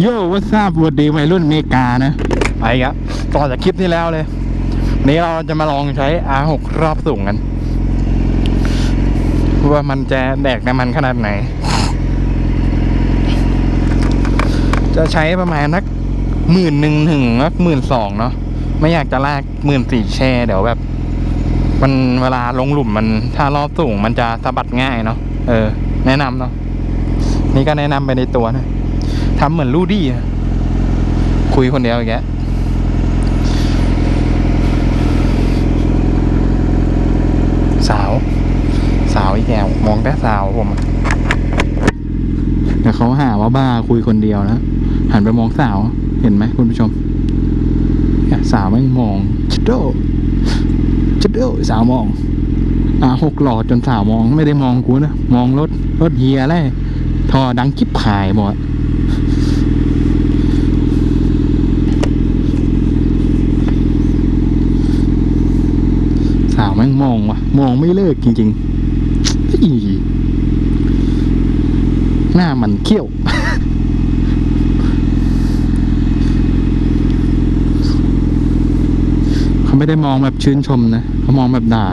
โย่วัทราบวัสดีวัยรุ่นอเมริกานะไปครับต่อจากคลิปที่แล้วเลย นี้เราจะมาลองใช้ R6 รอบสูงกัน ว่ามันจะแดกน้ำมันขนาดไหน จะใช้ประมาณนักหมื่นหนึ่งถึงนักหมื่นสองเนาะไม่อยากจะลากหมื่นสี่แช่เดี๋ยวแบบ มันเวลาลงหลุมมันถ้ารอบสูงมันจะสะบัดง่ายเนาะเออ แนะนำเนาะนี่ก็แนะนำไปในตัวนะ ทำเหมือนลูดี้คุยคนเดียวอย่างเงี้ยสาว สาวอีแกวมองแต่สาวผมแต่เขาหาว่าบ้าคุยคนเดียวนะหันไปมองสาวเห็นไหมคุณผู้ชมสาวไม่งมองชิดโดชิดโดสาวมองอ่าหกหลอดจนสาวมองไม่ได้มองกูนะ มองรถรถเฮียอะไรทอดังกิ๊บขายหมด สาวแม่งมองวะมองไม่เลิกจริงๆอีหน้ามันเขี้ยว เขาไม่ได้มองแบบชื่นชมนะเขามองแบบด่า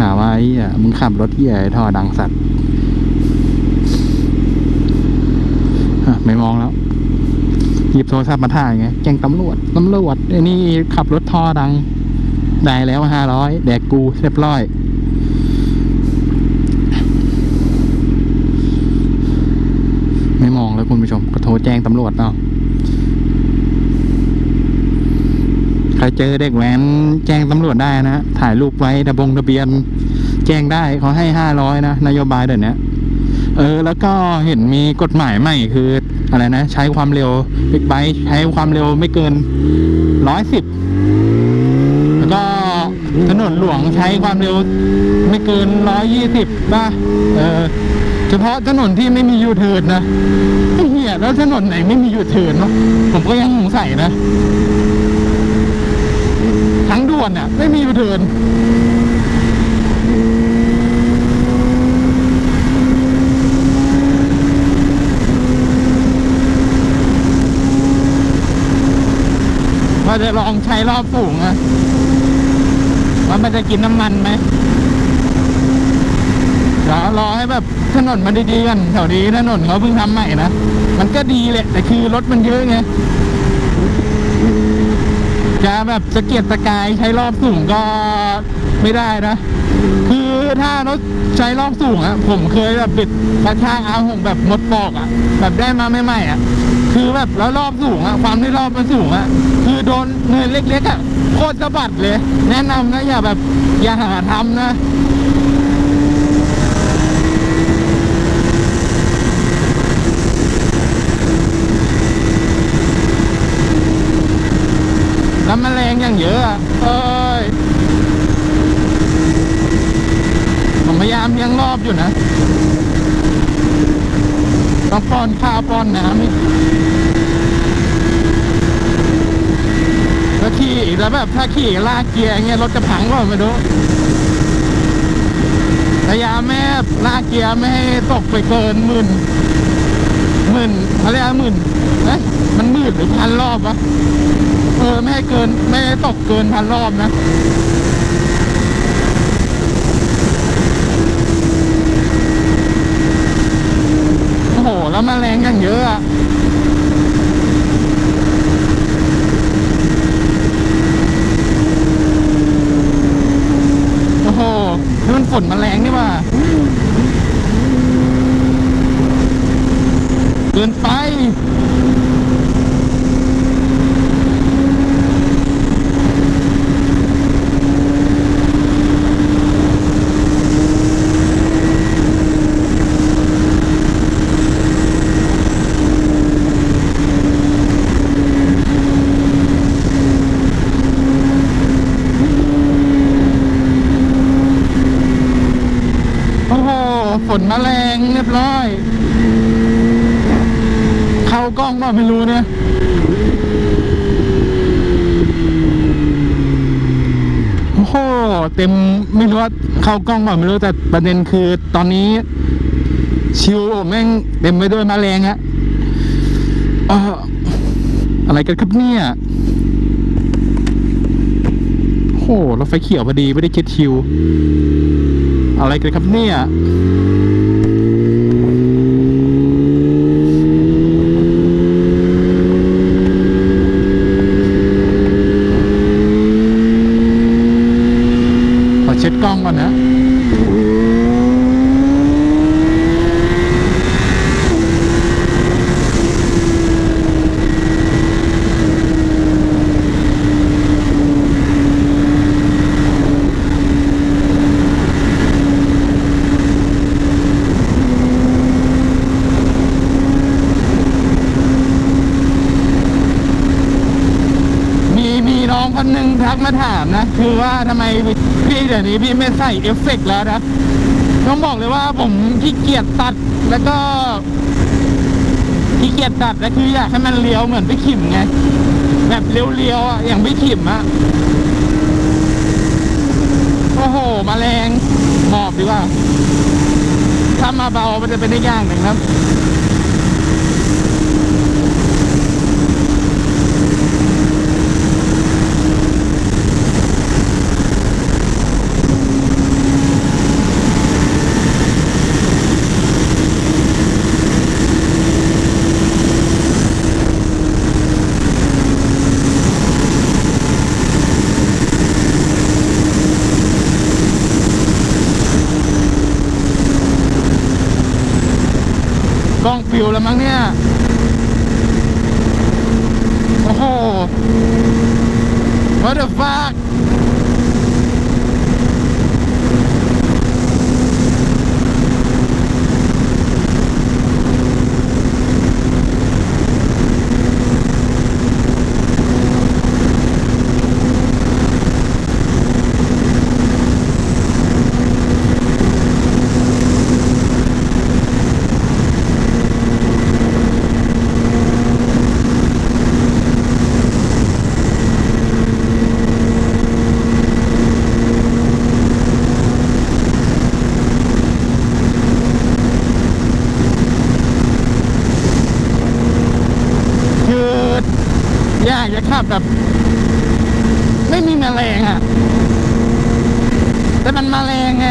ด่าว่าไอ้อะมึงขับรถเหี้ยไอ้ท่อดังสัตว์อะไม่มองแล้วหยิบโทรศัพท์มาถ่ายไงแจ้งตำรวจตำรวจไอ้นี่ขับรถท่อดัง ได้แล้วห้าร้อยแดกกูเรียบร้อย ไม่มองแล้วคุณผู้ชม ก็โทรแจ้งตำรวจเอาะใครเจอเด็กแว้นแจ้งตำรวจได้นะถ่ายรูปไว้ทะบงทะเบียน แจ้งได้เขาให้ห้าร้อยนะนโยบายเดี๋ยวนี้เออ แล้วก็เห็นมีกฎหมายใหม่คือ อะไรนะ ใช้ความเร็วบิ๊กไบค์ใช้ความเร็วไม่เกินร้อยสิบ ถนนหลวงใช้ความเร็วไม่เกินร้อยยี่สิบป่ะเออเฉพาะถนนที่ไม่มียูเทิร์นนะเหี้ยแล้วถนนไหนไม่มียูเทิร์นเนาะผมก็ยังสงสัยนะ ทั้งด่วนเนี่ยไม่มียูเทิร์นว่าจะลองใช้รอบสูงอะ ว่ามันจะกินน้ำมันไหมเดี๋ยวรอให้แบบถนนมันดีๆกันแถวนี้ถนนเขาเพิ่งทำใหม่นะ มันก็ดีแหละ แต่คือรถมันเยอะไงจะแบบจะเกียรตะกายใช้รอบสูงก็ไม่ได้นะ คือถ้ารถใช้รอบสูงอะผมเคยแบบบิดกระชากเอาผมแบบหมดปอกอะแบบได้มาใหม่ๆอะ คือแบบแล้วรอบสูงอะความที่รอบมันสูงอะคือโดนเนินเล็กๆอะโคตรสะบัดเลย แนะนำนะอย่าแบบอย่าหาทำนะแล้วแมลงอย่างเยอะอะเอ้ยผมพยายามเลี้ยงรอบอยู่นะต้องป้อนข้าวป้อนน้ำอีกแล้ว ขี่แล้วแบบถ้าขี่ลากเกียร์เงี้ยรถจะพังก็ไม่รู้พยายามไม่ลากเกียร์ไม่ให้ตกไปเกินหมื่นหมื่นอะไรอะหมื่นเอ๊ะมันหมื่นหรือพันรอบวะเออไม่ให้เกินไม่ให้ตกเกินพันรอบนะโอ้โหแล้วแมลงอย่างเยอะอะโอ้โห นมันแรงนี่ว่าเกินไป โอ้โห ฝนมาแรงเรียบร้อย เข้าก ล้องก็ไม่รู้เนี่ยโอ้โหเต็มไม่รู้ว่าเข้ากล้องเปล่าไม่รู้แต่ประเด็นคือตอนนี้ ชิวแม่งเต็มไปด้วยมแมลงฮะออะไรกันครับเนี่ยโอ้รถไฟเขียวพอดีไม่ได้คิดคิว อะไรกันครับเนี่ย ขอเช็ดกล้องก่อนนะ มีมีน้องคนหนึ่งทัก มาถามนะ คือว่าทำไมพี่เดี๋ยวนี้พี่ไม่ใส่เอฟเฟกต์แล้วนะต้องบอกเลยว่าผมขี้เกียจตัดแล้วก็ขี้เกียจตัดแล้วคืออยากให้มันเลี้ยวเหมือนพี่ขิมไง แบบเลี้ยวๆอะอย่างพี่ขิมอะโอ้โหแมาแรงหมอบดีกว่าถ้ามาเบามันจะเป็นได้ยางหนึ่งครับ องฟิวแล้วมั้งเนี่ย โอ้โห what the fuck คืออ ยากจะขับแบบ ไม่มีแมลงอะแต่มันมาแรงไง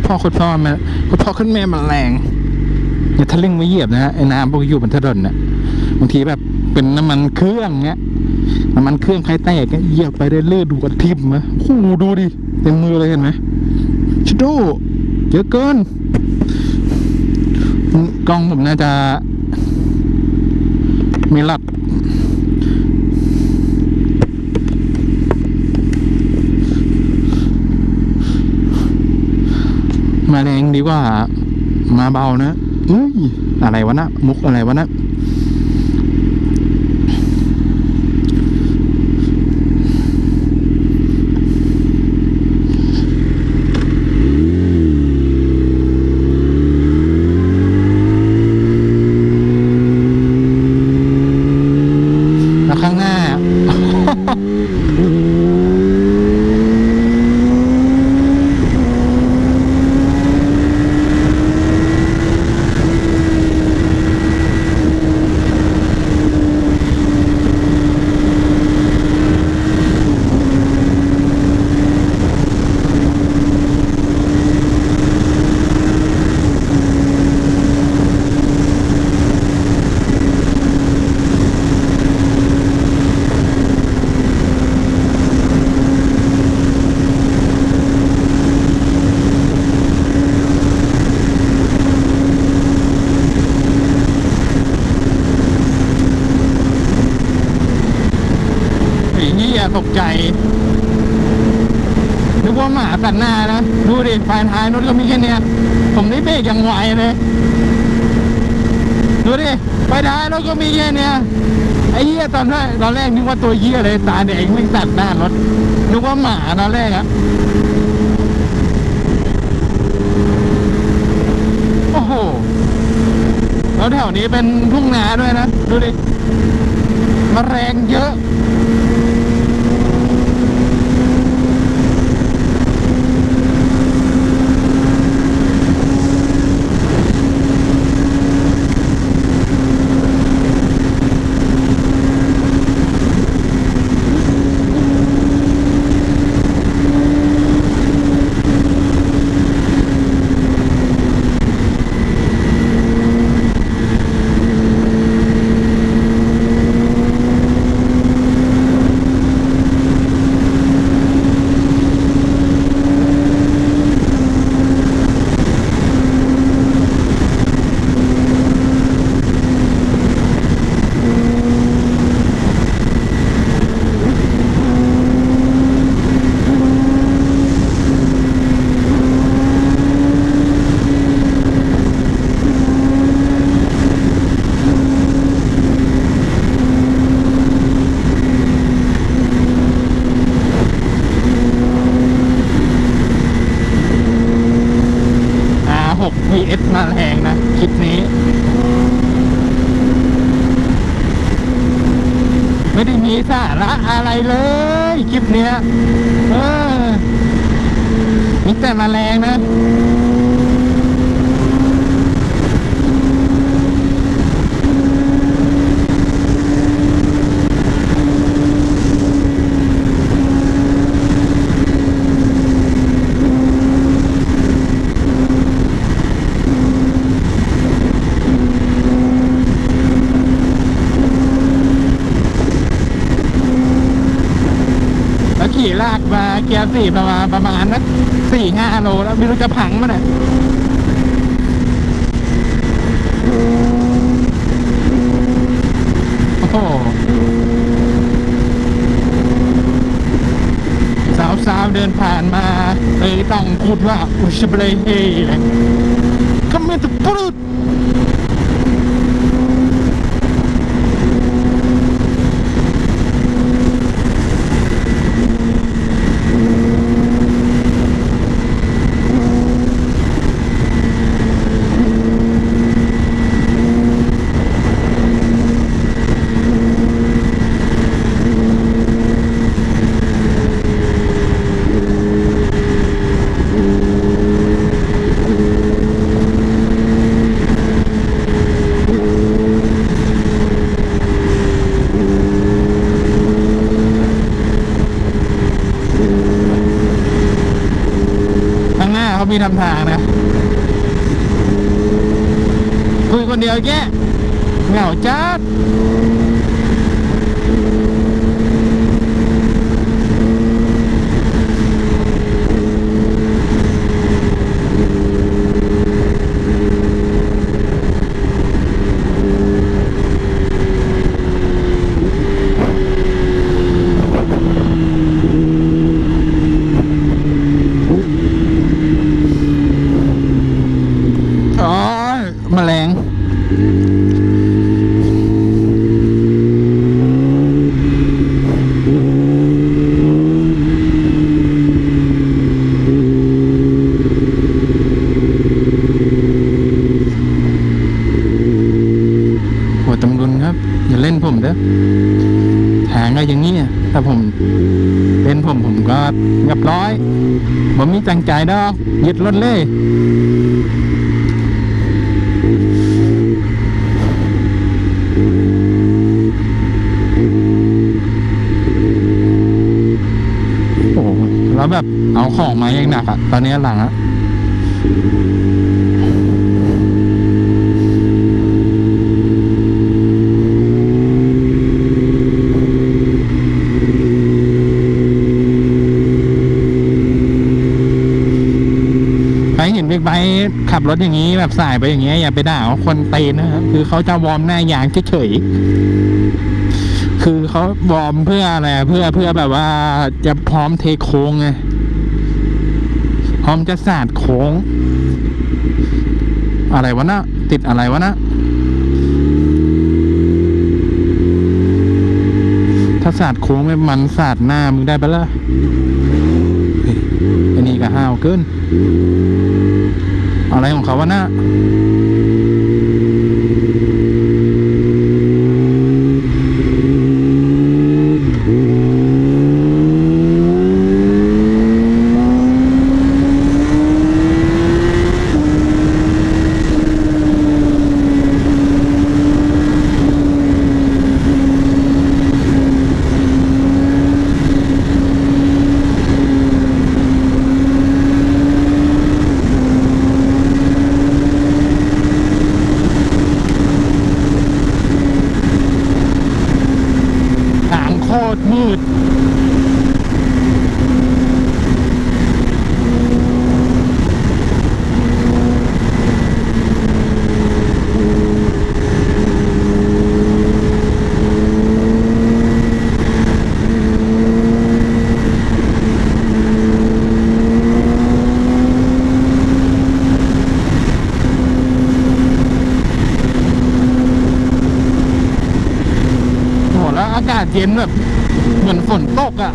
ตรพ่อโคตรพ่อม่โคตรพ่อขึ้นแม่มันแรงอย่าทะลึ่งไม่เหยียบนะฮะไอ้น้ำพวกอยู่บนถนนน่ะบางทีแบบเป็นน้ำมันเครื่องเงี้ยน้ำมันเครื่องใครแตกเงี้ยเหยียบไปได้เลือดดูกระทิมนะโอ้โหดูดิเต็มมือเลยเห็นไหมชิโดเยอะเกินกล้องผมน่าจะมีหลัด มาแรงดีกว่า มาเบานะเอ้ยอะไรวะนะมุกอะไรวะนะ แล้วข้างหน้า ไอ้เหี้ย ตกใจ นึกว่าหมาตัดหน้านะ ดูดิไฟท้ายรถก็มีแค่เนี้ยผมนี่เบรกยังไวเลย ดูดิไฟท้ายรถก็มีแค่เนี้ยไอ้เหี้ยตอนแรกตอนแรกนึกว่าตัวเหี้ยเลยตาแดงไม่งตัดหน้ารถนึกว่าหมาตอนแรกอะโอ้โหแล้วแถวนี้เป็นทุ่งนาด้วยนะ ดูดิมาแมลงเยอะ R6 มาแรงนะคลิปนี้ ไม่ได้มีสาระอะไรเลยคลิปเนี้ยเออมีแต่มาแรงนะ แล้วขี่ลากมา เกียร์สี่ประมาณประมาณนักสี่ห้าโลแล้วไม่รู้จะพังมั้ยเนี่ยโอ้โหสาวสาวๆเดินผ่านมาเลยต้องพูดว่าอุชเบลเฮเลยก็ไม่ต้องพูด ข้างหน้าเขามีทำทางนะคุยคนเดียวแกเหงาจัดอ๋อแมลง หัวตำรุนครับ อย่าเล่นผมเด้อทางก็อย่างนี้ถ้าผมเป็นผมผมก็เรียบร้อยผมมีจังใจดอกยึดรถเลยโอ้โหแล้วแบบเอาของมาอย่างหนักอะตอนนี้หลังอะใครเห็น บิ๊กไบค์ขับรถอย่างนี้แบบสายไปอย่างเงี้ยอย่าไปด่าว่าคนเตนนะครับคือเขาจะวอร์มหน้ายางเฉยๆคือเขาวอร์มเพื่ออะไรเพื่อเพื่อแบบว่าจะพร้อมเทโค้งไงพร้อมจะสาดโค้ง อะไรวะนะติดอะไรวะนะถ้าสาดโค้งมันสาดหน้ามึงได้ปะล่ะ อันนี้ก็ห้าวเกินอะไรของเขาวะน่ะ เย็นแบบเหมือนฝนตกอะ่ะ